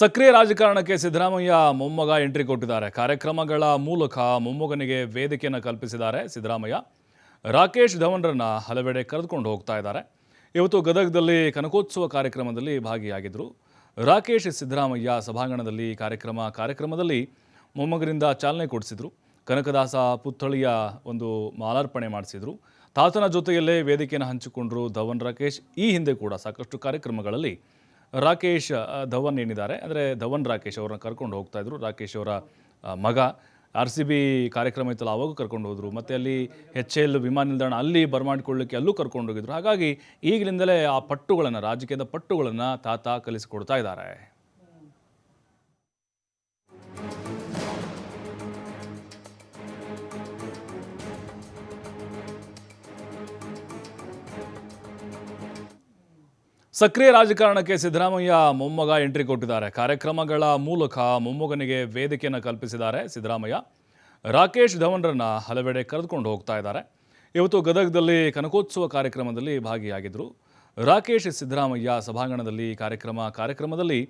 ಸಕ್ರಿಯ ರಾಜಕಾರಣಕ್ಕೆ ಸಿದ್ದರಾಮಯ್ಯ ಮೊಮ್ಮಗ ಎಂಟ್ರಿ ಕೊಟ್ಟಿದ್ದಾರೆ. ಕಾರ್ಯಕ್ರಮಗಳ ಮೂಲಕ ಮೊಮ್ಮಗನಿಗೆ ವೇದಿಕೆಯನ್ನು ಕಲ್ಪಿಸಿದ್ದಾರೆ ಸಿದ್ದರಾಮಯ್ಯ. ರಾಕೇಶ್ ಧವನ್ರನ್ನ ಹಲವೆಡೆ ಕರೆದುಕೊಂಡು ಹೋಗ್ತಾ ಇದ್ದಾರೆ. ಇವತ್ತು ಗದಗದಲ್ಲಿ ಕನಕೋತ್ಸವ ಕಾರ್ಯಕ್ರಮದಲ್ಲಿ ಭಾಗಿಯಾಗಿದ್ದರು ರಾಕೇಶ್ ಸಿದ್ದರಾಮಯ್ಯ ಸಭಾಂಗಣದಲ್ಲಿ ಕಾರ್ಯಕ್ರಮ ಕಾರ್ಯಕ್ರಮದಲ್ಲಿ ಮೊಮ್ಮಗನಿಂದ ಚಾಲನೆ ಕೊಡಿಸಿದರು. ಕನಕದಾಸ ಪುತ್ಥಳಿಯ ಒಂದು ಮಾಲಾರ್ಪಣೆ ಮಾಡಿಸಿದರು. ತಾತನ ಜೊತೆಯಲ್ಲೇ ವೇದಿಕೆಯನ್ನು ಹಂಚಿಕೊಂಡ್ರು ಧವನ್ ರಾಕೇಶ್. ಈ ಹಿಂದೆ ಕೂಡ ಸಾಕಷ್ಟು ಕಾರ್ಯಕ್ರಮಗಳಲ್ಲಿ ರಾಕೇಶ್ ಧವನ್ ಏನಿದ್ದಾರೆ, ಅಂದರೆ ಧವನ್ ರಾಕೇಶ್ ಅವ್ರನ್ನ ಕರ್ಕೊಂಡು ಹೋಗ್ತಾ ಇದ್ರು. ರಾಕೇಶ್ ಅವರ ಮಗ. ಆರ್ ಸಿ ಬಿ ಕಾರ್ಯಕ್ರಮ ಇತ್ತಲ್ಲ, ಅವಾಗೂ ಕರ್ಕೊಂಡು ಹೋದರು. ಮತ್ತು ಅಲ್ಲಿ ಎಚ್ ಎಲ್ ವಿಮಾನ ನಿಲ್ದಾಣ ಅಲ್ಲಿ ಬರಮಾಡಿಕೊಳ್ಳಿಕ್ಕೆ ಅಲ್ಲೂ ಕರ್ಕೊಂಡು ಹೋಗಿದ್ರು. ಹಾಗಾಗಿ ಈಗಲಿಂದಲೇ ಆ ಪಟ್ಟುಗಳನ್ನು, ರಾಜಕೀಯದ ಪಟ್ಟುಗಳನ್ನು ತಾತ ಕಲಿಸಿಕೊಡ್ತಾ ಇದ್ದಾರೆ. ಸಕ್ರಿಯ ರಾಜಕಾರಣಕ್ಕೆ ಸಿದ್ದರಾಮಯ್ಯ ಮೊಮ್ಮಗ ಎಂಟ್ರಿ ಕೊಟ್ಟಿದ್ದಾರೆ. ಕಾರ್ಯಕ್ರಮಗಳ ಮೂಲಕ ಮೊಮ್ಮಗನಿಗೆ ವೇದಿಕೆಯನ್ನು ಕಲ್ಪಿಸಿದ್ದಾರೆ ಸಿದ್ದರಾಮಯ್ಯ. ರಾಕೇಶ್ ಧವನ್ರನ್ನ ಹಲವೆಡೆ ಕರೆದುಕೊಂಡು ಹೋಗ್ತಾ ಇದ್ದಾರೆ. ಇವತ್ತು ಗದಗದಲ್ಲಿ ಕನಕೋತ್ಸವ ಕಾರ್ಯಕ್ರಮದಲ್ಲಿ ಭಾಗಿಯಾಗಿದ್ದರು ರಾಕೇಶ್ ಸಿದ್ದರಾಮಯ್ಯ ಸಭಾಂಗಣದಲ್ಲಿ ಕಾರ್ಯಕ್ರಮ ಕಾರ್ಯಕ್ರಮದಲ್ಲಿ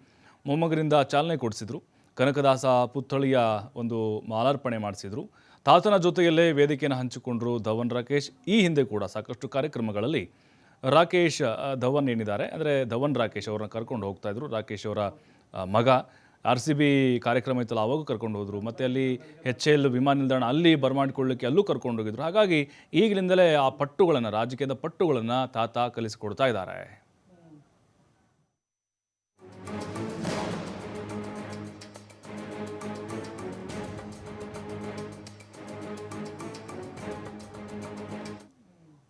ಮೊಮ್ಮಗನಿಂದ ಚಾಲನೆ ಕೊಡಿಸಿದರು. ಕನಕದಾಸ ಪುತ್ಥಳಿಯ ಒಂದು ಮಾಲಾರ್ಪಣೆ ಮಾಡಿಸಿದರು. ತಾತನ ಜೊತೆಯಲ್ಲೇ ವೇದಿಕೆಯನ್ನು ಹಂಚಿಕೊಂಡ್ರು ಧವನ್ ರಾಕೇಶ್. ಈ ಹಿಂದೆ ಕೂಡ ಸಾಕಷ್ಟು ಕಾರ್ಯಕ್ರಮಗಳಲ್ಲಿ ರಾಕೇಶ್ ಧವನ್ ಏನಿದ್ದಾರೆ, ಅಂದರೆ ಧವನ್ ರಾಕೇಶ್ ಅವ್ರನ್ನ ಕರ್ಕೊಂಡು ಹೋಗ್ತಾ ಇದ್ರು. ರಾಕೇಶ್ ಅವರ ಮಗ. ಆರ್ ಸಿ ಬಿ ಕಾರ್ಯಕ್ರಮ ಇತ್ತಲ್ಲ, ಅವಾಗೂ ಕರ್ಕೊಂಡು ಹೋದರು. ಮತ್ತು ಅಲ್ಲಿ ಎಚ್ ಎಲ್ ವಿಮಾನ ನಿಲ್ದಾಣ ಅಲ್ಲಿ ಬರಮಾಡಿಕೊಳ್ಳಿಕ್ಕೆ ಅಲ್ಲೂ ಕರ್ಕೊಂಡು ಹೋಗಿದ್ರು. ಹಾಗಾಗಿ ಈಗಲಿಂದಲೇ ಆ ಪಟ್ಟುಗಳನ್ನು, ರಾಜಕೀಯದ ಪಟ್ಟುಗಳನ್ನು ತಾತ ಕಲಿಸಿಕೊಡ್ತಾ ಇದ್ದಾರೆ.